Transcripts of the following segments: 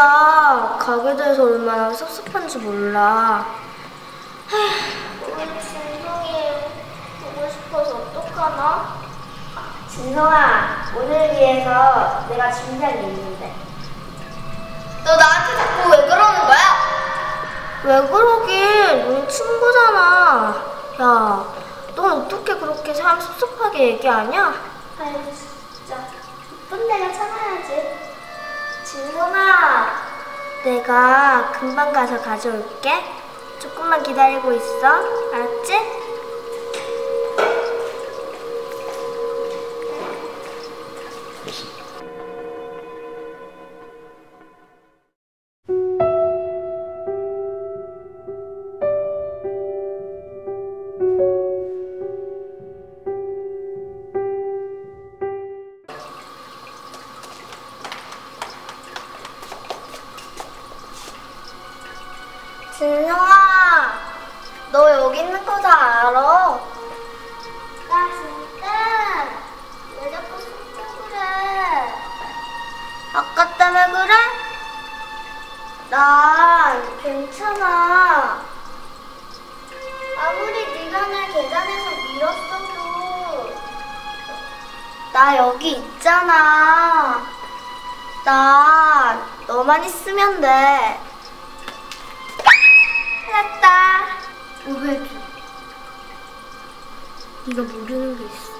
가게 돼서 얼마나 섭섭한지 몰라. 우리 진성이 보고 싶어서 어떡하나? 진성아, 오늘 위해서 내가 준비한 게 있는데. 너 나한테 자꾸 왜 그러는 거야? 왜 그러긴? 우리 친구잖아. 야, 넌 어떻게 그렇게 사람 섭섭하게 얘기하냐? 아이고, 진짜. 이쁜 내가 참아야지. 내가 금방 가서 가져올게. 조금만 기다리고 있어. 알았지? 진성아, 너 여기 있는 거 다 알아? 나 진짜 왜 자꾸 숨겨 그래? 아까 때문에 그래? 난 괜찮아. 아무리 네가 날 계단에서 밀었어도 나 여기 있잖아. 나 너만 있으면 돼. 찾았다. 오해줘. 네가 모르는 게 있어.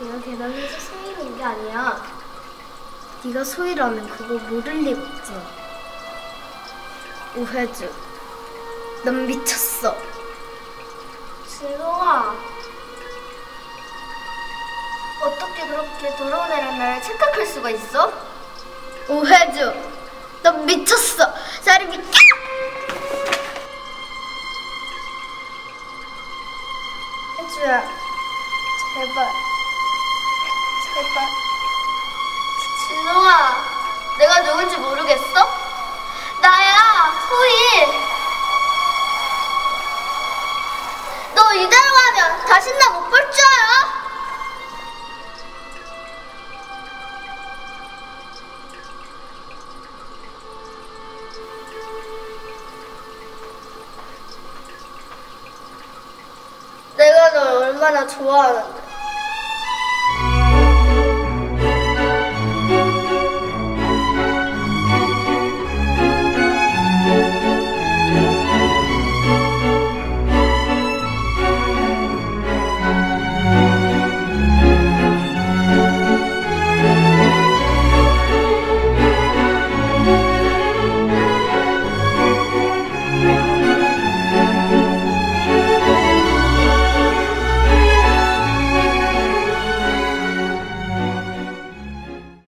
내가 계단에서 소희를 온게 아니야. 네가 소희라면 그거 모를 리가 없잖아. 오해줘. 넌 미쳤어. 진성아. 어떻게 그렇게 더러운 애란 날 착각할 수가 있어? 오해줘. 넌 미쳤어. 사람이 혜주야, 제발, 제발. 진성아, 내가 누군지 모르겠어? 나야, 소희. 너 이대로 가면 다신 나 못 볼 줄 알아? 내가 널 얼마나 좋아하는데.